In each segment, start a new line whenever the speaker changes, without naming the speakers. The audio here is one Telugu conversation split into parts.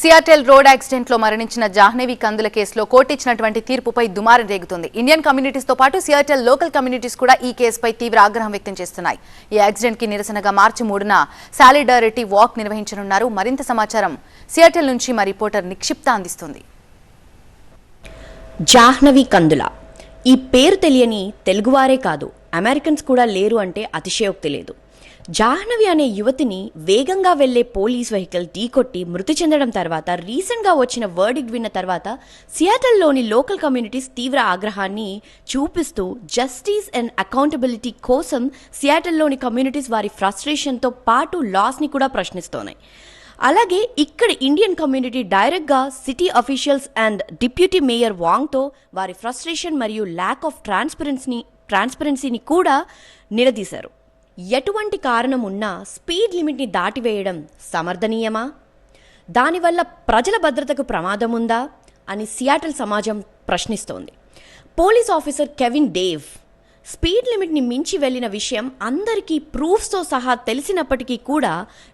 సియాటెల్ రోడ్ యాక్సిడెంట్లో మరణించిన జాహ్నవి కందుల కేసులో కోర్టు ఇచ్చినటువంటి తీర్పుపై దుమారం రేగుతుంది. ఇండియన్ కమ్యూనిటీస్తో పాటు సియాటెల్ లోకల్ కమ్యూనిటీస్ కూడా ఈ కేసుపై తీవ్ర ఆగ్రహం వ్యక్తం చేస్తున్నాయి. ఈ యాక్సిడెంట్కి నిరసనగా మార్చి మూడున సాలిడారిటీ వాక్ నిర్వహించనున్నారు. మరింత సమాచారం సియాటెల్ నుంచి మా రిపోర్టర్ నిక్షిప్త అందిస్తుంది.
జాహ్నవి కందుల. ఈ పేరు తెలియని తెలుగువారే కాదు. అమెరికన్స్ కూడా లేరు అంటే అతిశయోక్తి లేదు. జాహ్నవి అనే యువతిని వేగంగా వెళ్ళే పోలీస్ వెహికల్ ఢీకొట్టి మృతి చెందడం తర్వాత రీసెంట్గా వచ్చిన వర్డిక్ విన్న తర్వాత సియాటల్లోని లోకల్ కమ్యూనిటీస్ తీవ్ర ఆగ్రహాన్ని చూపిస్తూ జస్టిస్ అండ్ అకౌంటబిలిటీ కోసం సియాటల్లోని కమ్యూనిటీస్ వారి ఫ్రస్ట్రేషన్తో పాటు లాస్ని కూడా ప్రశ్నిస్తున్నాయి అలాగే ఇక్కడ ఇండియన్ కమ్యూనిటీ డైరెక్ట్గా city officials and deputy mayor వాంగ్తో వారి ఫ్రస్ట్రేషన్ మరియు ల్యాక్ ఆఫ్ ట్రాన్స్పరెన్సీని ట్రాన్స్పరెన్సీని కూడా నిలదీశారు. ఎటువంటి కారణం ఉన్నా స్పీడ్ లిమిట్ని దాటివేయడం సమర్థనీయమా? దానివల్ల ప్రజల భద్రతకు ప్రమాదం ఉందా అని సియాటల్ సమాజం ప్రశ్నిస్తోంది. Police officer Kevin Dave speed లిమిట్ని మించి వెళ్ళిన విషయం అందరికీ ప్రూఫ్స్తో సహా తెలిసినప్పటికీ కూడా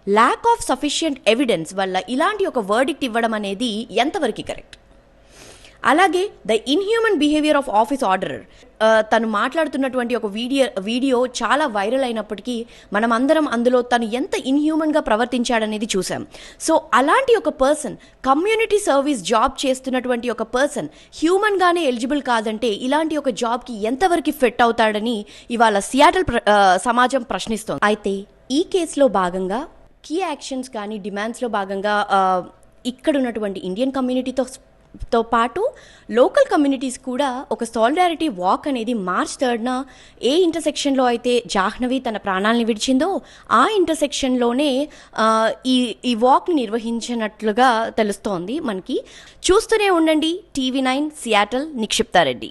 ల్యాక్ ఆఫ్ సఫిషియంట్ ఎవిడెన్స్ వల్ల ఇలాంటి ఒక వర్డిక్ట్ ఇవ్వడం అనేది ఎంతవరకు కరెక్ట్ అలాగే the inhumane behaviour of office order తను మాట్లాడుతున్నటువంటి ఒక వీడియో వీడియో చాలా వైరల్ అయినప్పటికీ మనం అందరం అందులో తను ఎంత ఇన్హ్యూమన్గా ప్రవర్తించాడనేది చూసాం సో అలాంటి ఒక పర్సన్ కమ్యూనిటీ సర్వీస్ జాబ్ చేస్తున్నటువంటి ఒక పర్సన్ హ్యూమన్గానే ఎలిజిబుల్ కాదంటే ఇలాంటి ఒక జాబ్కి ఎంతవరకు ఫిట్ అవుతాడని ఇవాళ సియాటల్ సమాజం ప్రశ్నిస్తోంది. అయితే ఈ కేసులో భాగంగా కీ యాక్షన్స్ కానీ డిమాండ్స్లో భాగంగా ఇక్కడ ఉన్నటువంటి ఇండియన్ కమ్యూనిటీతో తో పాటు లోకల్ కమ్యూనిటీస్ కూడా ఒక సాలిడారిటీ వాక్ అనేది మార్చ్ థర్డ్న ఏ ఇంటర్సెక్షన్లో అయితే జాహ్నవి తన ప్రాణాలను విడిచిందో ఆ ఇంటర్సెక్షన్లోనే ఈ ఈ వాక్ని నిర్వహించినట్లుగా తెలుస్తోంది మనకి. చూస్తూనే ఉండండి టీవీ నైన్ సియాటల్ నిక్షిప్తారెడ్డి.